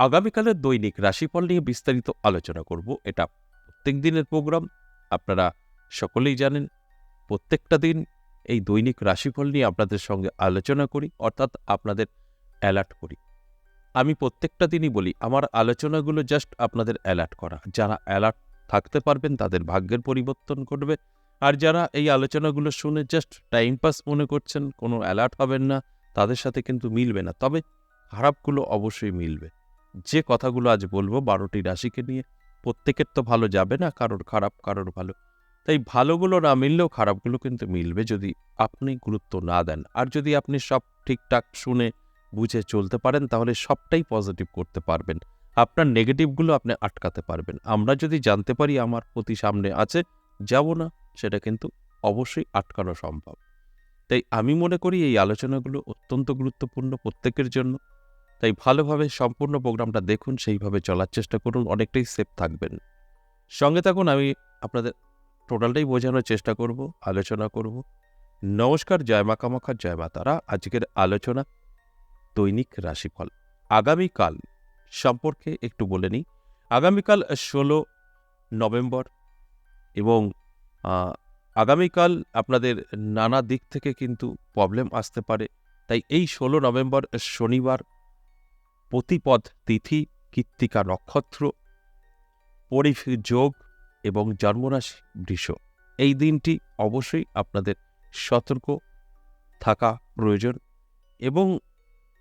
আগামীকালের দৈনিক রাশিফল নিয়ে বিস্তারিত আলোচনা করব। এটা প্রত্যেক দিনের প্রোগ্রাম, আপনারা সকলেই জানেন। প্রত্যেকটা দিন এই দৈনিক রাশিফল নিয়ে আপনাদের সঙ্গে আলোচনা করি, অর্থাৎ আপনাদের অ্যালার্ট করি। আমি প্রত্যেকটা দিনই বলি, আমার আলোচনাগুলো জাস্ট আপনাদের অ্যালার্ট করা। যারা অ্যালার্ট থাকতে পারবেন, তাদের ভাগ্যের পরিবর্তন করবে আর যারা এই আলোচনাগুলো শুনে জাস্ট টাইম পাস মনে করছেন, কোনো অ্যালার্ট হবেন না, তাদের সাথে কিন্তু মিলবে না। তবে খারাপগুলো অবশ্যই মিলবে। যে কথাগুলো আজ বলব বারোটি রাশিকে নিয়ে প্রত্যেকের তো ভালো যাবে না, কারোর খারাপ, কারোর ভালো। তাই ভালোগুলো না মিললেও খারাপগুলো কিন্তু মিলবে যদি আপনি গুরুত্ব না দেন। আর যদি আপনি সব ঠিকঠাক শুনে বুঝে চলতে পারেন, তাহলে সবটাই পজিটিভ করতে পারবেন। আপনার নেগেটিভগুলো আপনি আটকাতে পারবেন। আমরা যদি জানতে পারি আমার প্রতি সামনে আছে, যাব না, সেটা কিন্তু অবশ্যই আটকানো সম্ভব। তাই আমি মনে করি এই আলোচনাগুলো অত্যন্ত গুরুত্বপূর্ণ প্রত্যেকের জন্য। তাই ভালোভাবে সম্পূর্ণ প্রোগ্রামটা দেখুন, সেইভাবে চলার চেষ্টা করুন, অনেকটাই সেফ থাকবেন। সঙ্গে থাকুন, আমি আপনাদের টোটালটাই বোঝানোর চেষ্টা করব, আলোচনা করব। নমস্কার, জয় মা কামাখ্যা জয় মা তারা। আজকের আলোচনা দৈনিক রাশিফল। আগামীকাল সম্পর্কে একটু বলে নিই। আগামীকাল ষোলো নভেম্বর এবং আগামীকাল আপনাদের নানা দিক থেকে কিন্তু প্রবলেম আসতে পারে। তাই এই ষোলো নভেম্বর শনিবার প্রতিপদ তিথি কৃত্তিকা নক্ষত্র পরিফ যোগ এবং জন্মরাশি বৃষ। এই দিনটি অবশ্যই আপনাদের সতর্ক থাকা প্রয়োজন এবং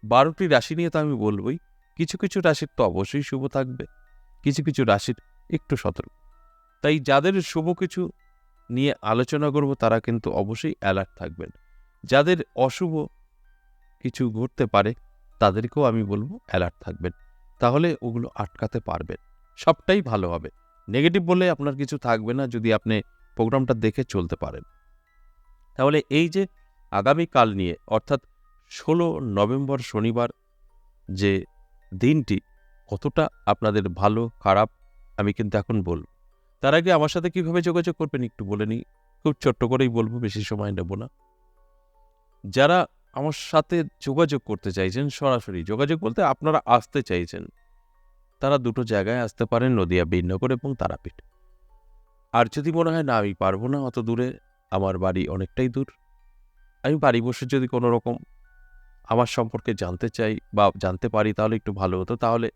বারোটি রাশি নিয়ে তো আমি বলবই, কিছু কিছু রাশির তো অবশ্যই শুভ থাকবে, কিছু কিছু রাশির একটু সতর্ক। তাই যাদের শুভ কিছু নিয়ে আলোচনা করব তারা কিন্তু অবশ্যই অ্যালার্ট থাকবেন। যাদের অশুভ কিছু ঘটতে পারে তাদেরকেও আমি বলব অ্যালার্ট থাকবেন। তাহলে ওগুলো আটকাতে পারবেন। সবটাই ভালো হবে। নেগেটিভ বলে আপনার কিছু থাকবে না যদি আপনি প্রোগ্রামটা দেখে চলতে পারেন। তাহলে এই যে আগামীকাল নিয়ে, অর্থাৎ ষোলো নভেম্বর শনিবার যে দিনটি, কতটা আপনাদের ভালো, খারাপ, আমি কিন্তু এখন বলব। তার আগে আমার সাথে কীভাবে যোগাযোগ করবেন একটু বলে নিই। খুব ছোট্ট করেই বলব, বেশি সময় নেব না। যারা আমার সাথে যোগাযোগ করতে চাইছেন সরাসরি। যোগাযোগ বলতে আপনারা আসতে চাইছেন। তারা দুটো জায়গায় আসতে পারেন, নদিয়া বীরনগর এবং তারাপীঠ। আর যদি মনে হয়, না, আমি পারব না অত দূরে, আমার বাড়ি অনেকটাই দূর। আমি বাড়ি বসে যদি কোনো রকম আমার সম্পর্কে জানতে চাই বা জানতে পারি, তাহলে একটু ভালো হতো। তাহলে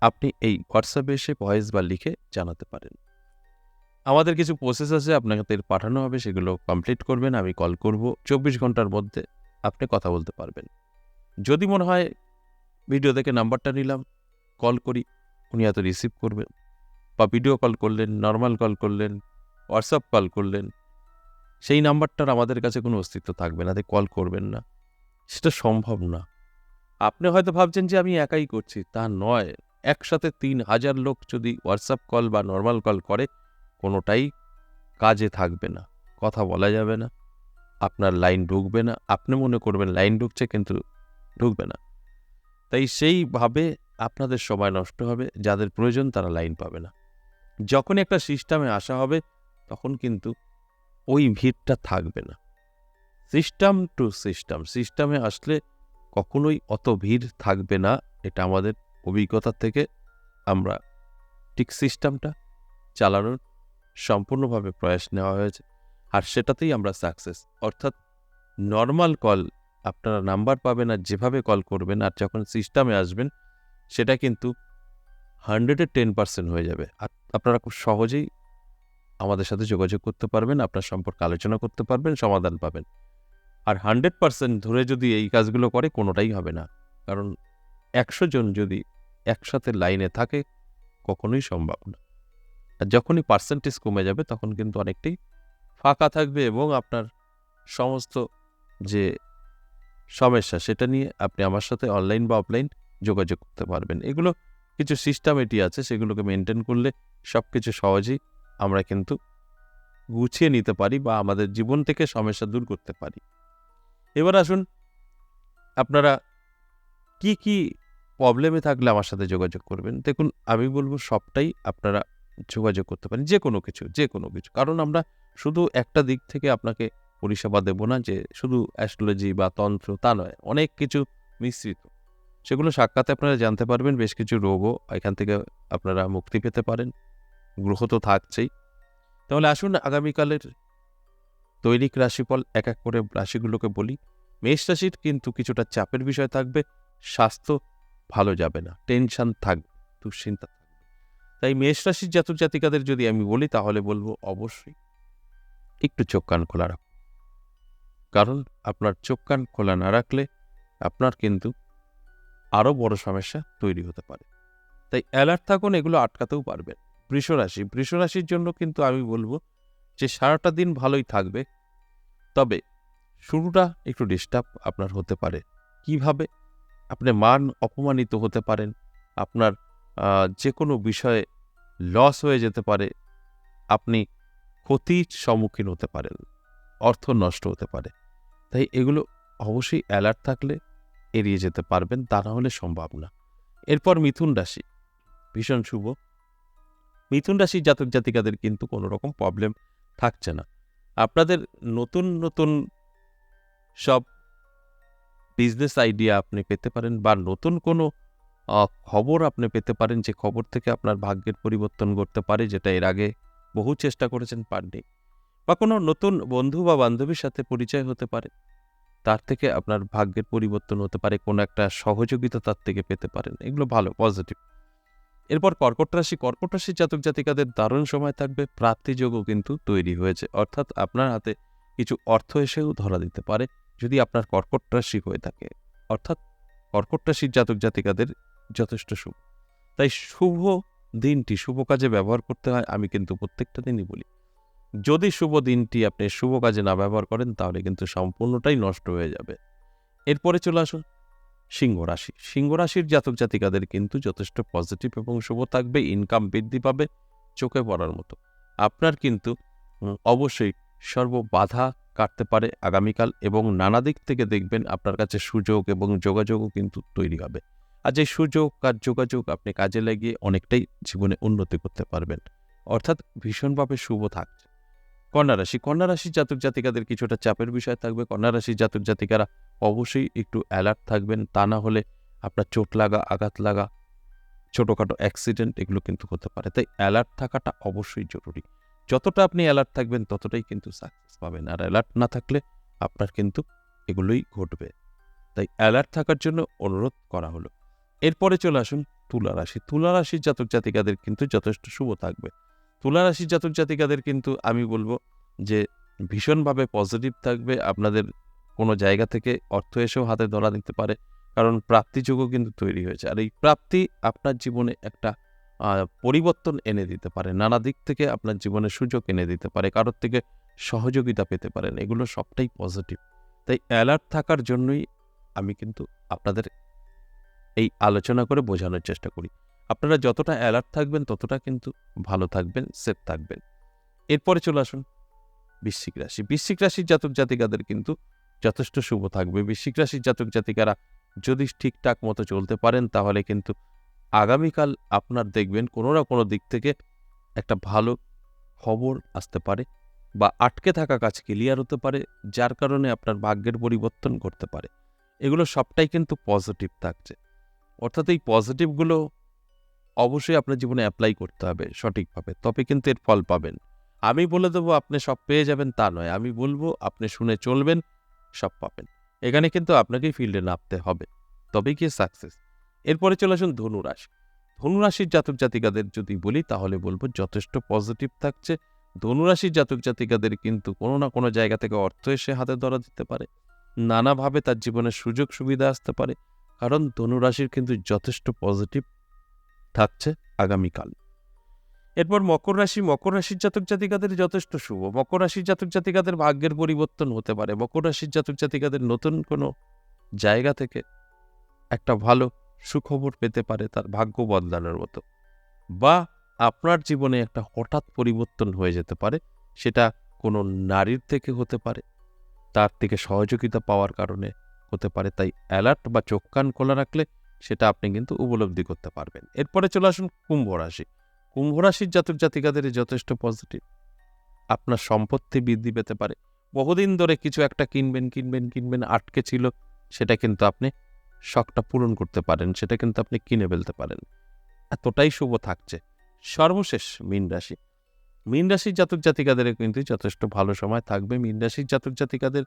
আপনি এই হোয়াটসঅ্যাপে এসে ভয়েস বা লিখে জানাতে পারেন। আমাদের কিছু প্রসেস আছে আপনাদের পাঠানো হবে, সেগুলো কমপ্লিট করবেন, আমি কল করব। চব্বিশ ঘণ্টার মধ্যে আপনি কথা বলতে পারবেন। যদি মনে হয় ভিডিও দেখে নাম্বারটা নিলাম কল করি, উনি হয়তো রিসিভ করবেন। বা ভিডিও কল করলেন নর্মাল কল করলেন হোয়াটসঅ্যাপ কল করলেন, সেই নাম্বারটার আমাদের কাছে কোনো অস্তিত্ব থাকবে না তাই কল করবেন না। সেটা সম্ভব না। আপনি হয়তো ভাবছেন যে আমি একাই করছি, তা নয়। একসাথে তিন হাজার লোক যদি হোয়াটসঅ্যাপ কল বা নর্মাল কল করে, কোনোটাই কাজে থাকবে না, কথা বলা যাবে না। আপনার লাইন ঢুকবে না। আপনি মনে করবেন লাইন ঢুকছে কিন্তু ঢুকবে না। তাই সেইভাবে আপনাদের সময় নষ্ট হবে, যাদের প্রয়োজন তারা লাইন পাবে না। যখন একটা সিস্টেমে আসা হবে, তখন কিন্তু ওই ভিড়টা থাকবে না। সিস্টেম টু সিস্টেম, সিস্টেমে আসলে কখনোই অত ভিড় থাকবে না, এটা আমাদের অভিজ্ঞতা থেকে আমরা ঠিক সিস্টেমটা চালানোর সম্পূর্ণভাবে প্রয়াস নেওয়া হয়েছে। আর সেটাতেই আমরা সাকসেস অর্থাৎ নর্মাল কল আপনারা নাম্বার পাবেন আর যেভাবে কল করবেন আর যখন সিস্টেমে আসবেন, সেটা কিন্তু হান্ড্রেডে টেন পার্সেন্ট হয়ে যাবে। আর আপনারা খুব সহজেই আমাদের সাথে যোগাযোগ করতে পারবেন, আপনার সম্পর্কে আলোচনা করতে পারবেন, সমাধান পাবেন। আর হান্ড্রেড পার্সেন্ট ধরে যদি এই কাজগুলো করে, কোনোটাই হবে না। কারণ একশো জন যদি একসাথে লাইনে থাকে, কখনোই সম্ভব না। আর যখনই পার্সেন্টেজ কমে যাবে, তখন কিন্তু অনেকটাই ফাঁকা থাকবে এবং আপনার সমস্ত যে সমস্যা সেটা নিয়ে আপনি আমার সাথে অনলাইন বা অফলাইন যোগাযোগ করতে পারবেন। এগুলো কিছু সিস্টেমেটি আছে, সেগুলোকে মেনটেন করলে সব কিছু সহজেই আমরা কিন্তু গুছিয়ে নিতে পারি বা আমাদের জীবন থেকে সমস্যা দূর করতে পারি। এবার আসুন, আপনারা কি কি প্রবলেমে থাকলে আমার সাথে যোগাযোগ করবেন? দেখুন, আমি বলব সবটাই আপনারা যোগাযোগ করতে পারেন যে কোনো কিছু যে কোনো কিছু। কারণ আমরা শুধু একটা দিক থেকে আপনাকে পরিষেবা দেব না যে শুধু অ্যাস্ট্রোলজি বা তন্ত্র তা নয়, অনেক কিছু মিশ্রিত। সেগুলো সাক্ষাতে আপনারা জানতে পারবেন, বেশ কিছু রোগও এখান থেকে আপনারা মুক্তি পেতে পারেন। গ্রহ তো থাকছেই। তাহলে আসুন আগামীকালের দৈনিক রাশিফল এক এক করে রাশিগুলোকে বলি। মেষ রাশির কিন্তু কিছুটা চাপের বিষয় থাকবে, স্বাস্থ্য ভালো যাবে না, টেনশন থাকবে, দুশ্চিন্তা তাই মেষ রাশির জাতক জাতিকাদের যদি আমি বলি, তাহলে বলব অবশ্যই একটু চোখ কান খোলা রাখুন। কারণ আপনার চোখ কান খোলা না রাখলে আপনার কিন্তু আরও বড় সমস্যা তৈরি হতে পারে। তাই অ্যালার্ট থাকুন, এগুলো আটকাতেও পারবেন। বৃষ রাশি, বৃষ রাশির জন্য কিন্তু আমি বলব যে, সারাটা দিন ভালোই থাকবে। তবে শুরুটা একটু ডিস্টার্ব আপনার হতে পারে। কীভাবে? আপনি মান অপমানিত হতে পারেন। আপনার যে কোনো বিষয়ে লস হয়ে যেতে পারে, আপনি ক্ষতির সম্মুখীন হতে পারেন, অর্থ নষ্ট হতে পারে। তাই এগুলো অবশ্যই অ্যালার্ট থাকলে এড়িয়ে যেতে পারবেন, তা না হলে সম্ভব না। এরপর মিথুন রাশি, ভীষণ শুভ। মিথুন রাশির জাতক জাতিকাদের কিন্তু কোনো রকম প্রবলেম থাকছে না। আপনাদের নতুন নতুন সব বিজনেস আইডিয়া আপনি পেতে পারেন বা নতুন কোনো খবর আপনি পেতে পারেন যে খবর থেকে আপনার ভাগ্যের পরিবর্তন করতে পারে, যেটা এর আগে বহু চেষ্টা করেছেন পাননি। বা কোনো নতুন বন্ধু বা বান্ধবীর সাথে পরিচয় হতে পারে, তার থেকে আপনার ভাগ্যের পরিবর্তন হতে পারে, কোনো একটা সহযোগিতা তার থেকে পেতে পারেন। এগুলো ভালো, পজিটিভ। এরপর কর্কট রাশি, কর্কট রাশির জাতক জাতিকাদের দারুণ সময় থাকবে প্রাপ্তিযোগও কিন্তু তৈরি হয়েছে। অর্থাৎ আপনার হাতে কিছু অর্থ এসেও ধরা দিতে পারে, যদি আপনার কর্কট রাশি হয়ে থাকে। অর্থাৎ কর্কট রাশির জাতক জাতিকাদের যথেষ্ট শুভ। তাই শুভ দিনটি শুভ কাজে ব্যবহার করতে হয়, আমি কিন্তু প্রত্যেকটা দিনই বলি। যদি শুভ দিনটি আপনি শুভ কাজে না ব্যবহার করেন, তাহলে কিন্তু সম্পূর্ণটাই নষ্ট হয়ে যাবে। এরপরে চলে আসুন সিংহ রাশি। সিংহ রাশির জাতক জাতিকাদের কিন্তু যথেষ্ট পজিটিভ এবং শুভ থাকবে ইনকাম বৃদ্ধি পাবে, চোখে পড়ার মতো। আপনার কিন্তু অবশ্যই সর্ব সর্ববাধা কাটতে পারে আগামীকাল এবং নানা দিক থেকে দেখবেন আপনার কাছে সুযোগ এবং যোগাযোগও কিন্তু তৈরি হবে। আর যে সুযোগ আর যোগাযোগ আপনি কাজে লাগিয়ে অনেকটাই জীবনে উন্নতি করতে পারবেন। অর্থাৎ ভীষণভাবে শুভ থাকছে। কন্যা রাশি, কন্যা জাতক জাতিকাদের কিছুটা চাপের বিষয় থাকবে। কন্যা রাশির জাতক জাতিকারা অবশ্যই একটু অ্যালার্ট থাকবেন। তা না হলে আপনার চোট লাগা, আঘাত লাগা, ছোটোখাটো অ্যাক্সিডেন্ট এগুলো কিন্তু হতে পারে। তাই অ্যালার্ট থাকাটা অবশ্যই জরুরি। যতটা আপনি অ্যালার্ট থাকবেন, ততটাই কিন্তু সাকসেস পাবেন। আর অ্যালার্ট না থাকলে আপনার কিন্তু এগুলোই ঘটবে। তাই অ্যালার্ট থাকার জন্য অনুরোধ করা হলো। এরপরে চলে আসুন তুলা রাশি। তুলা রাশির জাতক জাতিকাদের কিন্তু যথেষ্ট শুভ থাকবে। তুলা রাশির জাতক জাতিকাদের কিন্তু আমি বলব যে ভীষণভাবে পজিটিভ থাকবে। আপনাদের কোনো জায়গা থেকে অর্থ এসেও হাতে ধরা দিতে পারে। কারণ প্রাপ্তিযোগও কিন্তু তৈরি হয়েছে। আর এই প্রাপ্তি আপনার জীবনে একটা পরিবর্তন এনে দিতে পারে। নানা দিক থেকে আপনার জীবনে সুযোগ এনে দিতে পারে। কারোর থেকে সহযোগিতা পেতে পারেন। এগুলো সবটাই পজিটিভ তাই অ্যালার্ট থাকার জন্যই আমি কিন্তু আপনাদের এই আলোচনা করে বোঝানোর চেষ্টা করি। আপনারা যতটা অ্যালার্ট থাকবেন, ততটা কিন্তু ভালো থাকবেন সেফ থাকবেন। এরপরে চলে আসুন বৃশ্চিক রাশি। বৃশ্চিক রাশির জাতক জাতিকাদের কিন্তু যথেষ্ট শুভ থাকবে। বৃশ্চিক রাশির জাতক জাতিকারা যদি ঠিকঠাক মতো চলতে পারেন, তাহলে কিন্তু আগামীকাল আপনার দেখবেন কোনো না কোনো দিক থেকে একটা ভালো খবর আসতে পারে বা আটকে থাকা কাজ ক্লিয়ার হতে পারে, যার কারণে আপনার ভাগ্যের পরিবর্তন করতে পারে। এগুলো সবটাই কিন্তু পজিটিভ থাকছে। অর্থাৎ এই পজিটিভগুলো অবশ্যই আপনার জীবনে অ্যাপ্লাই করতে হবে সঠিকভাবে, তবে কিন্তু এর ফল পাবেন। আমি বলে দেবো, আপনি সব পেয়ে যাবেন তা নয়। আমি বলব, আপনি শুনে চলবেন, সব পাবেন। এখানে কিন্তু আপনাকেই ফিল্ডে নামতে হবে তবেই কি সাকসেস এরপরে চলে আসুন ধনুরাশি। ধনুরাশির জাতক জাতিকাদের যদি বলি, তাহলে বলব যথেষ্ট পজিটিভ থাকছে। ধনুরাশির জাতক জাতিকাদের কিন্তু কোনো না কোনো জায়গা থেকে অর্থ এসে হাতে ধরা দিতে পারে। নানাভাবে তার জীবনে সুযোগ সুবিধা আসতে পারে। কারণ ধনুরাশির কিন্তু যথেষ্ট পজিটিভ থাকছে আগামীকাল। এরপর মকর রাশি, মকর রাশির জাতক জাতিকাদের যথেষ্ট শুভ। মকর রাশির জাতক জাতিকাদের ভাগ্যের পরিবর্তন হতে পারে। মকর রাশির জাতক জাতিকাদের নতুন কোনো জায়গা থেকে একটা ভালো সুখবর পেতে পারে তার ভাগ্য বদলানোর মতো। বা আপনার জীবনে একটা হঠাৎ পরিবর্তন হয়ে যেতে পারে, সেটা কোনো নারীর থেকে হতে পারে, তার থেকে সহযোগিতা পাওয়ার কারণে হতে পারে, তাই অ্যালার্ট বা চোখ কান খোলা রাখলে সেটা আপনি কিন্তু উপলব্ধি করতে পারবেন। এরপরে চলে আসুন কুম্ভ রাশি। কুম্ভ রাশির জাতক জাতিকাদের যথেষ্ট পজিটিভ আপনার সম্পত্তি বৃদ্ধি পেতে পারে। বহুদিন ধরে কিছু একটা কিনবেন কিনবেন কিনবেন, আটকে ছিল, সেটা কিন্তু আপনি শখটা পূরণ করতে পারেন, সেটা কিন্তু আপনি কিনে ফেলতে পারেন। এতটাই শুভ থাকছে। সর্বশেষ মীন রাশি। মীন রাশির জাতক জাতিকাদের কিন্তু যথেষ্ট ভালো সময় থাকবে। মীন রাশির জাতক জাতিকাদের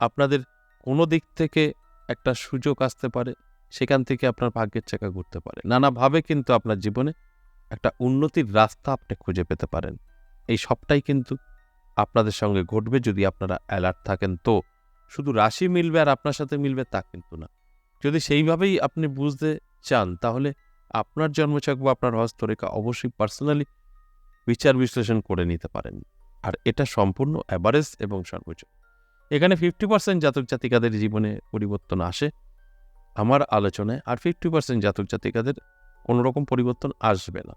আপনাদের কোনো দিক থেকে একটা সুযোগ আসতে পারে, সেখান থেকে আপনার ভাগ্যের চাকা ঘুরতে পারে। নানাভাবে কিন্তু আপনার জীবনে একটা উন্নতির রাস্তা আপনি খুঁজে পেতে পারেন। এই সবটাই কিন্তু আপনাদের সঙ্গে ঘটবে যদি আপনারা অ্যালার্ট থাকেন তো। শুধু রাশি মিলবে আর আপনার সাথে মিলবে তা কিন্তু না। যদি সেইভাবেই আপনি বুঝতে চান, তাহলে আপনার জন্মছক বা আপনার হস্তরেখা অবশ্যই পার্সোনালি বিচার বিশ্লেষণ করে নিতে পারেন। আর এটা সম্পূর্ণ অ্যাভারেজ এবং সর্বোচ্চ। এখানে ফিফটি পার্সেন্ট জাতক জাতিকাদের জীবনে পরিবর্তন আসে আমার আলোচনায়, আর ফিফটি পার্সেন্ট জাতক জাতিকাদের কোনো রকম পরিবর্তন আসবে না।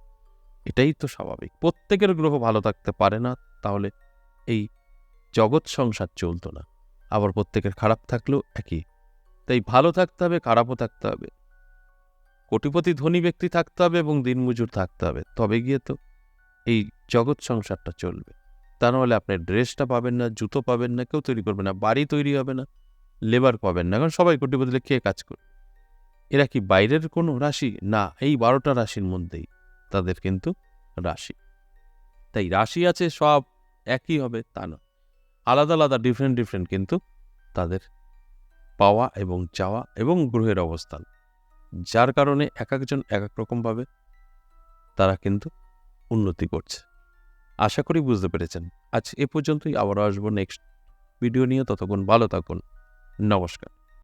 এটাই তো স্বাভাবিক। প্রত্যেকের গ্রহ ভালো থাকতে পারে না, তাহলে এই জগৎ সংসার চলতো না। আবার প্রত্যেকের খারাপ থাকলেও একই। তাই ভালো থাকতে হবে, খারাপও থাকতে হবে। কোটিপতি, ধনী ব্যক্তি থাকতে হবে এবং দিনমজুর থাকতে হবে। তবে গিয়ে তো এই জগৎ সংসারটা চলবে। তা নাহলে আপনি ড্রেসটা পাবেন না, জুতো পাবেন না, কেউ তৈরি করবে না, বাড়ি তৈরি হবে না লেবার পাবেন না। কারণ সবাই কোটি বদলে কে কাজ করবে এরা কি বাইরের কোনো রাশি? না, এই বারোটা রাশির মধ্যেই তাদের কিন্তু রাশি। তাই রাশি আছে, সব একই হবে, তা নয়। আলাদা আলাদা ডিফারেন্ট ডিফারেন্ট কিন্তু তাদের পাওয়া এবং চাওয়া এবং গ্রহের অবস্থান। যার কারণে এক একজন এক এক রকমভাবে তারা কিন্তু উন্নতি করছে। আশা করি বুঝতে পেরেছেন। আজ এ পর্যন্তই, আবারও আসব নেক্সট ভিডিও নিয়ে। ততক্ষণ ভালো থাকুন। নমস্কার।